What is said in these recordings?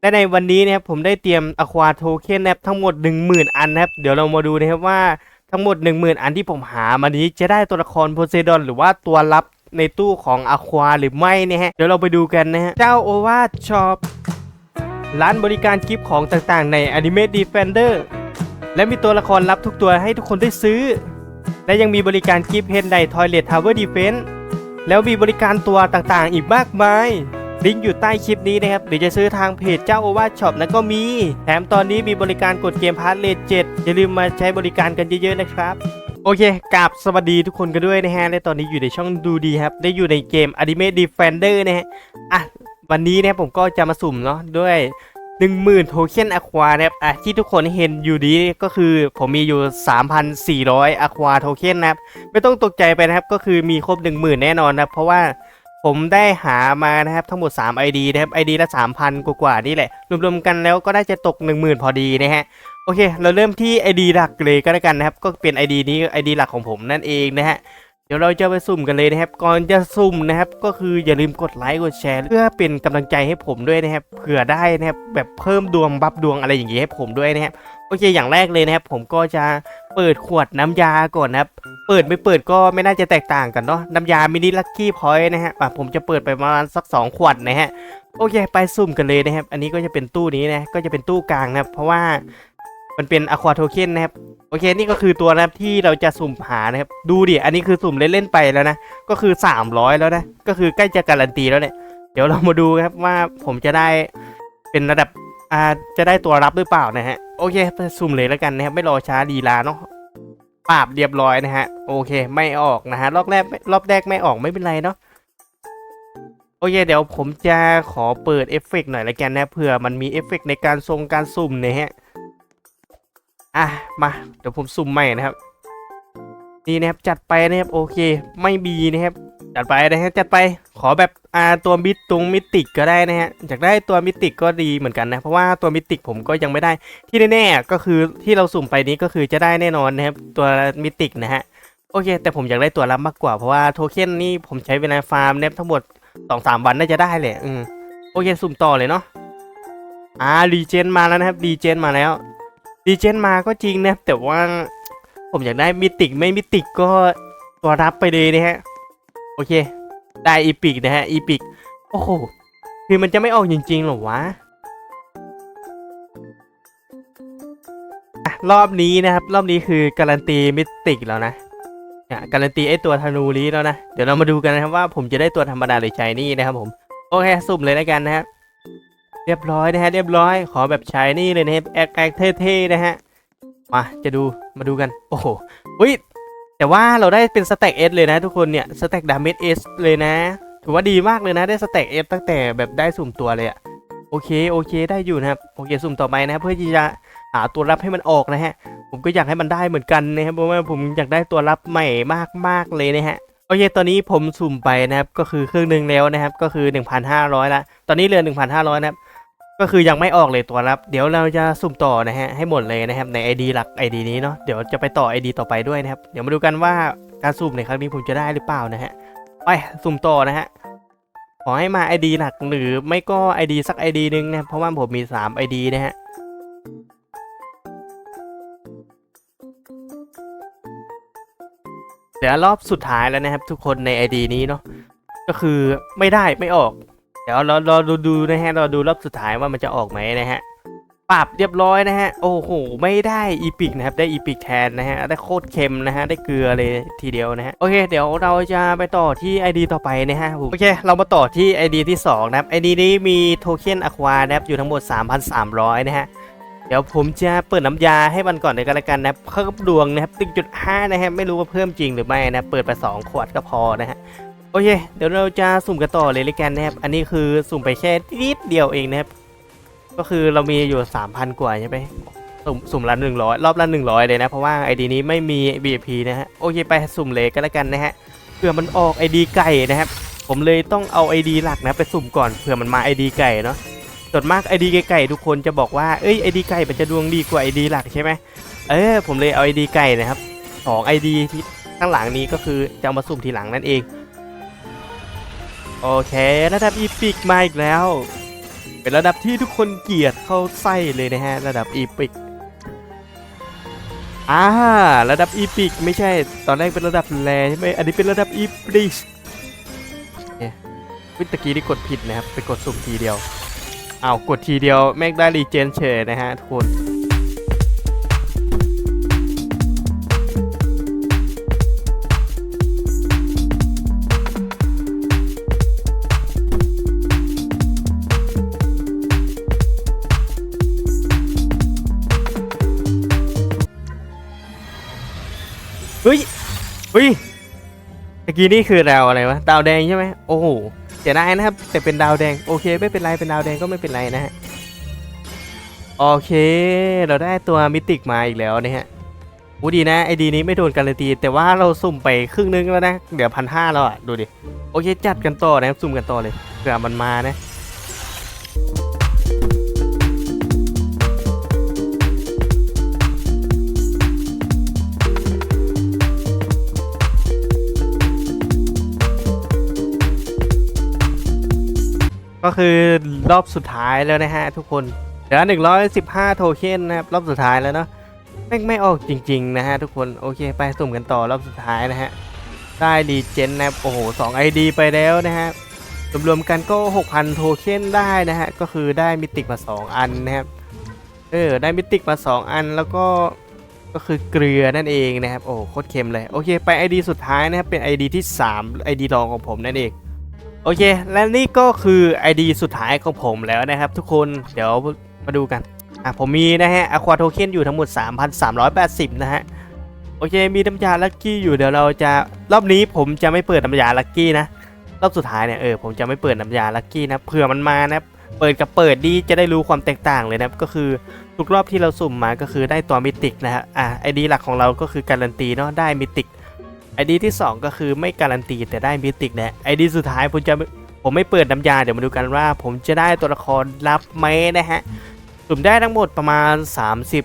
และในวันนี้นะครับผมได้เตรียมอควาโทเค็นนะครับทั้งหมด 10,000 อันนะครับ เดี๋ยวเรามาดูนะครับว่าทั้งหมด 10,000 อันที่ผมหามานี้จะได้ตัวละครโพไซดอนหรือว่าตัวลับในตู้ของอควาหรือไม่นะฮะ เดี๋ยวเราไปดูกันนะฮะ เจ้าโอวาช็อปร้านบริการกิฟต์ของต่างๆ ใน Anime Defender และมีตัวละครลับทุกตัวให้ทุกคนได้ซื้อ และยังมีบริการกิฟต์เฮนไดทอยเลททาวเวอร์ดีเฟนแล้วมีบริการตัวต่างๆ อีกมากมาย ลิงก์อยู่ใต้คลิปนี้นะครับหรือจะซื้อทางเพจเจ้าโอวาช็อปนั้นก็มี แถมตอนนี้มีบริการกดเกมพาร์ทเลทเจ็ดอย่าลืมมาใช้บริการกันเยอะๆนะครับโอเคกราบสวัสดีทุกคนกันด้วยนะฮะ และตอนนี้อยู่ในช่องดูดีครับ ได้อยู่ในเกม Anime Defender นะฮะ อะ วันนี้นะผมก็จะมาสุ่มเนาะด้วย 10,000 โทเค็นอะควานะครับ อะ ที่ทุกคนเห็นอยู่ดีก็คือผมมีอยู่ 3,400อะควาโทเค็นนะครับ ไม่ต้องตกใจไปนะครับ ก็คือมีครบ 10,000 แน่นอนนะเพราะว่า ผมได้หามานะครับทั้งหมด 3 ID นะครับ ID ละ 3,000 กว่าๆนี่แหละ รวมๆกันแล้วก็ได้จะตก 10,000 พอดีนะฮะ โอเค เราเริ่มที่ ID หลักเลยก็แล้วกันนะครับ ก็เป็น ID นี้ ID หลักของผมนั่นเองนะฮะ เดี๋ยวเราจะไปสุ่มกันเลยนะครับ ก่อนจะสุ่มนะครับ ก็คืออย่าลืมกดไลค์กดแชร์เพื่อเป็นกำลังใจให้ผมด้วยนะครับ เผื่อได้นะครับแบบเพิ่มดวงบัฟดวงอะไรอย่างงี้ให้ผมด้วยนะครับ โอเค อย่างแรกเลยนะครับ ผมก็จะ เปิดขวดน้ำยาก่อนนะครับ เปิดไม่เปิดก็ไม่น่าจะแตกต่างกันเนาะน้ำยามินิลักกี้พอยต์นะฮะอะผมจะเปิดไปประมาณสัก 2 ขวดนะฮะโอเค ไปสุ่มกันเลยนะครับ อันนี้ก็จะเป็นตู้นี้นะก็จะเป็นตู้กลางนะครับ เพราะว่ามันเป็นอะควาโทเค็นนะครับโอเคนี่ก็คือตัวนะครับที่เราจะสุ่มหานะครับ ดูดิอันนี้คือสุ่มเล่นๆไปแล้วนะ ก็คือ 300 แล้วนะ ก็คือใกล้จะการันตีแล้วเนี่ย เดี๋ยวเรามาดูครับว่าผมจะได้เป็นระดับ อาจะได้ตัวรับหรือเปล่านะฮะ โอเคไปสุ่มเลยแล้วกันนะครับไม่รอช้าดีลาเนาะปราบเรียบร้อยนะฮะ โอเค ไม่ออกนะฮะ รอบแรกรอบแรกไม่ออกไม่เป็นไรเนาะโอเค เดี๋ยวผมจะขอเปิดเอฟเฟกต์หน่อยละกันนะเผื่อมันมีเอฟเฟกต์ในการทรงการสุ่มนะฮะอะมาเดี๋ยวผมสุ่มใหม่นะครับนี่นะครับจัดไปนะครับโอเค ไม่มีนะครับ จัดไปนะฮะจัดไปขอแบบ อ่าตัวมิตรงมิติกก็ได้นะฮะอยากได้ตัวมิติกก็ดีเหมือนกันนะเพราะว่าตัวมิติกผมก็ยังไม่ได้ที่แน่ๆก็คือที่เราสุ่มไปนี้ก็คือจะได้แน่นอนนะครับตัวมิติกนะฮะโอเค แต่ผมอยากได้ตัวรับมากกว่าเพราะว่าโทเค็นนี่ผมใช้เวลาฟาร์มเนี่ยทั้งหมดสองสามวันน่าจะได้เลยอืมโอเคสุ่มต่อเลยเนาะอ่ารีเจนมาแล้วนะครับรีเจนมาแล้วรีเจนมาก็จริงนะแต่ว่าผมอยากได้มิติกไม่มิติกก็ตัวรับไปเลยนะฮะโอเค ได้อีพิกนะฮะอีพิกโอ้โหคือมันจะไม่ออกจริงๆหรอวะรอบนี้นะครับ รอบนี้คือการันตีมิติกแล้วนะเนี่ยการันตีไอตัวธนูนี้แล้วนะ เดี๋ยวเรามาดูกันนะครับว่าผมจะได้ตัวธรรมดาหรือชายนี่นะครับผม โอเคสุ่มเลยแล้วกันนะครับ เรียบร้อยนะฮะ เรียบร้อย ขอแบบชายนี่เลยนะครับแอคแอคเท่ๆนะฮะ มา จะดู มาดูกัน โอ้โหอุ้ย แต่ว่าเราได้เป็นสแต็กเอสเลยนะทุกคนเนี่ยสแต็กดาเมจเอสเลยนะถือว่าดีมากเลยนะได้สแต็กเอสตั้งแต่แบบได้สุ่มตัวเลยอะโอเคโอเคได้อยู่นะครับโอเคสุ่มต่อไปนะครับเพื่อที่จะหาตัวรับให้มันออกนะฮะ ผมก็อยากให้มันได้เหมือนกันนะครับเพราะว่าผมอยากได้ตัวรับใหม่มากๆเลยนะฮะโอเค ตอนนี้ผมสุ่มไปนะครับ ก็คือเครื่องหนึ่งแล้วนะครับ ก็คือ 1,500 ละ ตอนนี้เหลือ 1,500 นะครับ ก็คือยังไม่ออกเลยตัวรับ เดี๋ยวเราจะสุ่มต่อนะฮะให้หมดเลยนะครับใน ID หลัก ID นี้เนาะเดี๋ยวจะไปต่อ ID ต่อไปด้วยนะครับเดี๋ยวมาดูกันว่าการสุ่มในครั้งนี้ผมจะได้หรือเปล่านะฮะไปสุ่มต่อนะฮะขอให้มา ID หลักหรือไม่ก็ ID สัก ID หนึงนะเพราะว่าผมมี 3 ID นะฮะเดี๋ยวรอบสุดท้ายแล้วนะครับทุกคนใน ID นี้เนาะก็คือไม่ได้ไม่ออก เดี๋ยวเราเราดูดูนะฮะเราดูรอบสุดท้ายว่ามันจะออกไหมนะฮะปรับเรียบร้อยนะฮะโอ้โหไม่ได้อีพิกนะครับได้อีพิกแทนนะฮะได้โคตรเค็มนะฮะได้เกลือเลยทีเดียวนะฮะโอเค เดี๋ยวเราจะไปต่อที่ ID ต่อไปนะฮะโอเค เรามาต่อที่ ID ที่สองนะครับ ID นี้มีโทเค็นอะควานะครับอยู่ทั้งหมด 3,300 นะฮะเดี๋ยวผมจะเปิดน้ำยาให้มันก่อนเลยก็แล้วกันนะเพิ่มดวงนะครับ1.5 นะฮะไม่รู้ว่าเพิ่มจริงหรือไม่นะเปิดไป 2 ขวดก็พอนะฮะ โอเค เดี๋ยวเราจะสุ่มกันต่อเลยเลยกันนะครับ อันนี้คือสุ่มไปแค่นิดเดียวเองนะครับ ก็คือเรามีอยู่ 3,000 กว่าใช่ไหมสุ่มสุ่มละ100 รอบละ 100 เลยนะ เพราะว่า ID นี้ไม่มี VIP นะฮะ โอเค ไปสุ่มเลยก็แล้วกันนะฮะ เผื่อมันออก ID ไก่นะครับ ผมเลยต้องเอา ID หลักนะไปสุ่มก่อนเผื่อมันมา ID ไก่เนาะ ส่วนมากไอดีไก่ทุกคนจะบอกว่า เอ้ยไอดีไก่มันจะดวงดีกว่าไอดีหลักใช่ไหมเออ ผมเลยเอาไอดีไก่นะครับสองไอดีที่ข้างหลังนี้ก็คือจะเอามาสุ่มทีหลังนั่นเอง โอเค ระดับอีพิกมาอีกแล้ว เป็นระดับที่ทุกคนเกลียดเข้าไส้เลยนะฮะ ระดับอีพิกอ่าระดับอีพิกไม่ใช่ ตอนแรกเป็นระดับแรใช่ไหมอันนี้เป็นระดับอีพิกเนี่ยวิตะกี้ที่กดผิดนะครับ ไปกดสุ่มทีเดียวอ้าวกดทีเดียวแม่งได้รีเจนเฉยนะฮะทุกคน เฮ้ยเฮ้ยตะกี้นี่คือดาวอะไรวะดาวแดงใช่ไหมโอ้โหเสียดายนะครับ แต่เป็นดาวแดงโอเค ไม่เป็นไรเป็นดาวแดงก็ไม่เป็นไรนะฮะโอเค เราได้ตัวมิติกมาอีกแล้วนะฮะอ้ดีนะไอดีนี้ไม่โดนการันตีแต่ว่าเราสุ่มไปครึ่งนึงแล้วนะเดี๋ยวพันห้าแล้วอะดูดิโอเคจัดกันต่อนะครับสุ่มกันต่อเลยเผื่อมันมานะ ก็คือรอบสุดท้ายแล้วนะฮะทุกคนเหลือ115โทเค็นนะครับรอบสุดท้ายแล้วเนาะแม่ไม่ออกจริง ๆ นะฮะทุกคนโอเคไปสุ่มกันต่อรอบสุดท้ายนะฮะได้ดีเจนนะครับโอ้โห2 ID ไปแล้วนะฮะรวมๆกันก็ 6,000 โทเค็นได้นะฮะ ก็คือได้มิติกมา 2 อันนะครับ เออ ได้มิติกมา 2 อันแล้วก็ ก็คือเกลือนั่นเองนะครับ โอ้โหโคตรเค็มเลย โอเค ไป ID สุดท้ายนะครับ เป็น ID ที่ 3 ID รองของผมนั่นเอง โอเค และนี่ก็คือ ID สุดท้ายของผมแล้วนะครับทุกคนเดี๋ยวมาดูกันอะผมมีนะฮะ Aqua Token อยู่ทั้งหมด 3,380 นะฮะ โอเค มีน้ำยาลัคกี้อยู่เดี๋ยวเราจะรอบนี้ผมจะไม่เปิดน้ำยาลัคกี้นะ รอบสุดท้ายเนี่ยเออผมจะไม่เปิดน้ำยาลัคกี้นะเผื่อมันมานะเปิดกับเปิดดีจะได้รู้ความแตกต่างเลยนะก็คือทุกรอบที่เราสุ่มมาก็คือได้ตัวมิติกนะฮะอะไอดีหลักของเราก็คือการันตีเนาะได้มิติก ไอดีที่ 2 ก็คือไม่การันตีแต่ได้มิติกนะไอดีสุดท้ายผมจะผมไม่เปิดน้ำยาเดี๋ยวมาดูกันว่า ผมจะได้ตัวละครรับไหมนะฮะสุ่มได้ทั้งหมดประมาณ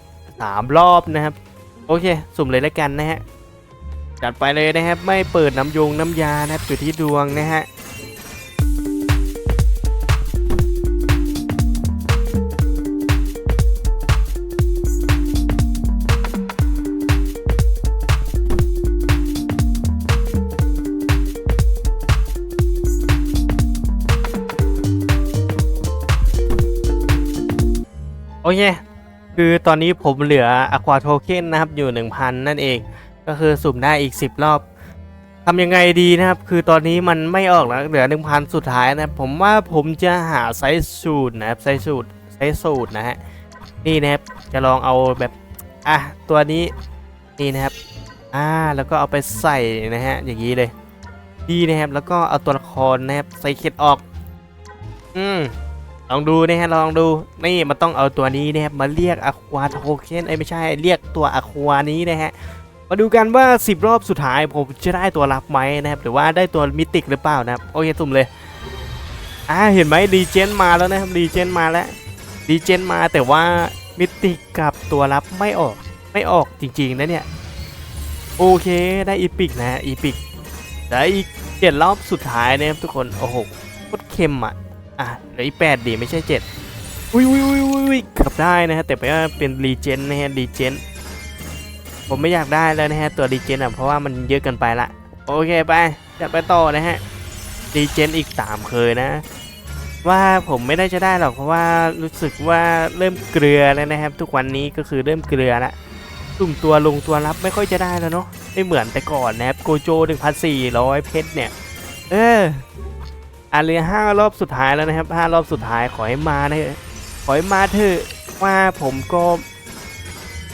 33 รอบนะครับ โอเค สุ่มเลยแล้วกันนะฮะจัดไปเลยนะครับไม่เปิดน้ำยงน้ำยานะครับอยู่ที่ดวงนะฮะ เค คือตอนนี้ผมเหลือ Aqua Token นนะครับอยู่ 1,000 นั่นเอง ก็คือสุ่มได้อีก 10 รอบทำยังไงดีนะครับ คือตอนนี้มันไม่ออกแล้วเหลือ 1,000 สุดท้ายนะผมว่าผมจะหาไซส์สูตรนะครับไซส์สูตรไซส์สูตรนะฮะนี่นะครับจะลองเอาแบบอะตัวนี้นี่นะครับอ่าแล้วก็เอาไปใส่นะฮะอย่างนี้เลยดีนะครับแล้วก็เอาตัวละครนะครับใส่เข็ดออก อืม ลองดูนะฮะลองดูนี่มันต้องเอาตัวนี้นะครับมาเรียกอะควาโทเค็นไอ้ไม่ใช่เรียกตัวอะควานี้นะฮะมาดูกันว่า 10 รอบสุดท้ายผมจะได้ตัวรับไหมนะครับหรือว่าได้ตัวมิติกหรือเปล่านะครับโอเคสุ่มเลยอ่าเห็นไหมรีเจนมาแล้วนะครับรีเจนมาแล้วรีเจนมาแต่ว่ามิติกกับตัวรับไม่ออกไม่ออกจริงๆนะเนี่ยโอเคได้อีพิกนะฮะอีพิกได้อีกเจ็ดรอบสุดท้ายนะครับทุกคนโอ้โหโคตรเค็มอะ อะเหลืออีกแปดดีไม่ใช่เจ็ดอุ้ยอุ้ยอุ้ยอุ้ยอุ้ยเกือบได้นะฮะแต่ไปว่าเป็นรีเจนนะฮะรีเจนผมไม่อยากได้แล้วนะฮะตัวรีเจนอะเพราะว่ามันเยอะเกินไปละโอเคไปจะไปต่อนะฮะรีเจนอีกสามเคยนะ ว่าผมไม่ได้จะได้หรอกเพราะว่ารู้สึกว่าเริ่มเกลือแล้วนะครับ ทุกวันนี้ก็คือเริ่มเกลือละตุ่มตัวลงตัวรับไม่ค่อยจะได้แล้วเนาะไม่เหมือนแต่ก่อนนะครับโกโจ1,400เพชรเนี่ย เออ อะเหลือห้ารอบสุดท้ายแล้วนะครับห้ารอบสุดท้ายขอให้มานะขอให้มาเถอะว่าผมก็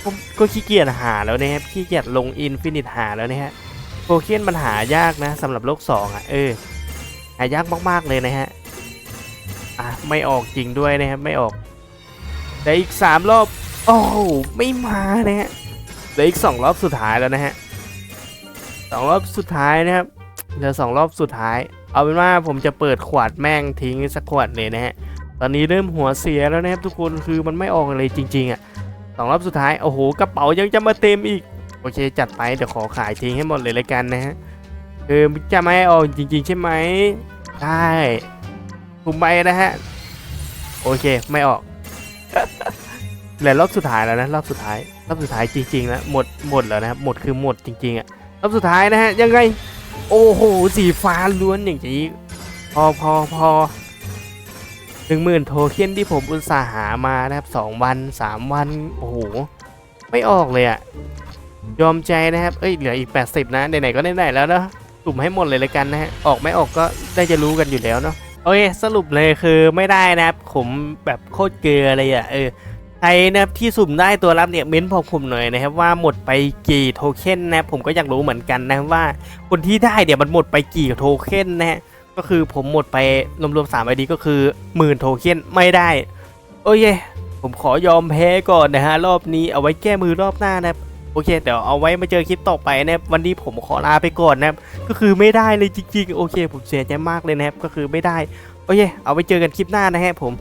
ผมก็ขี้เกียจหาแล้วนะครับขี้เกียจลงอินฟินิตหาแล้วนะฮะโปเคนมันหายากนะสำหรับโลกสองอะเออหายากมากๆเลยนะฮะอะไม่ออกจริงด้วยนะครับไม่ออกแต่อีกสามรอบโอ้โหไม่มานะฮะเหลืออีกสองรอบสุดท้ายแล้วนะฮะสองรอบสุดท้ายนะครับเหลือสองรอบสุดท้าย เอาเป็นว่าผมจะเปิดขวดแม่งทิ้งสักขวดเลยนะฮะ ตอนนี้เริ่มหัวเสียแล้วนะครับทุกคนคือมันไม่ออกเลยจริง ๆอะ่ะสองรอบสุดท้ายโอ้โหกระเป๋ายังจะมาเต็มอีก โอเคจัดไปเดี๋ยวขอขายทิ้งให้หมดเลยเลยกันนะฮะคือจะไม่ออกจริง ๆ ใช่ไหมได้ถูกไปนะฮะโอเคไม่ออกเหลือรอบสุดท้ายแล้วนะรอบสุดท้ายรอบสุดท้ายจริงๆแล้วหมดหมดแล้วนะครับหมดคือหมดจริงๆอะรอบสุดท้ายนะฮะยังไง โอ้โห สีฟ้าล้วนอย่างนี้ พอพอพอหนึ่งหมื่นโทเค็นที่ผมอุตส่าห์หามานะครับสองวันสามวัน โอ้โห ไม่ออกเลยอะยอมใจนะครับ เอ้ย เหลืออีก 80 นะ ไหนๆ ก็ไหนๆแล้วเนอะสุ่มให้หมดเลยลยกันนะฮะ ออกไม่ออกก็ได้จะรู้กันอยู่แล้วเนาะ โอเค สรุปเลยคือไม่ได้นะครับ ผมแบบโคตรเกลือเลยอะเออ ใครนะครับที่สุ่มได้ตัวรับเนี่ยเม้นบอผมหน่อยนะครับว่าหมดไปกี่โทเค็นนะครับผมก็อยากรู้เหมือนกันนะครับว่าคนที่ได้เนี่ยมันหมดไปกี่โทเค็นนะฮะก็คือผมหมดไปรวมๆ3 ID ก็คือหมื่นโทเค็นไม่ได้ โอเคผมขอยอมแพ้ก่อนนะฮะรอบนี้เอาไว้แก้มือรอบหน้านะครับโอเคเดี๋ยวเอาไว้มาเจอคลิปต่อไปนะครับวันนี้ผมขอลาไปก่อนนะครับก็คือไม่ได้เลยจริงๆ โอเค ผมเสียใจมากเลยนะครับก็คือไม่ได้โอเคเอาไว้เจอกันคลิปหน้านะฮะผม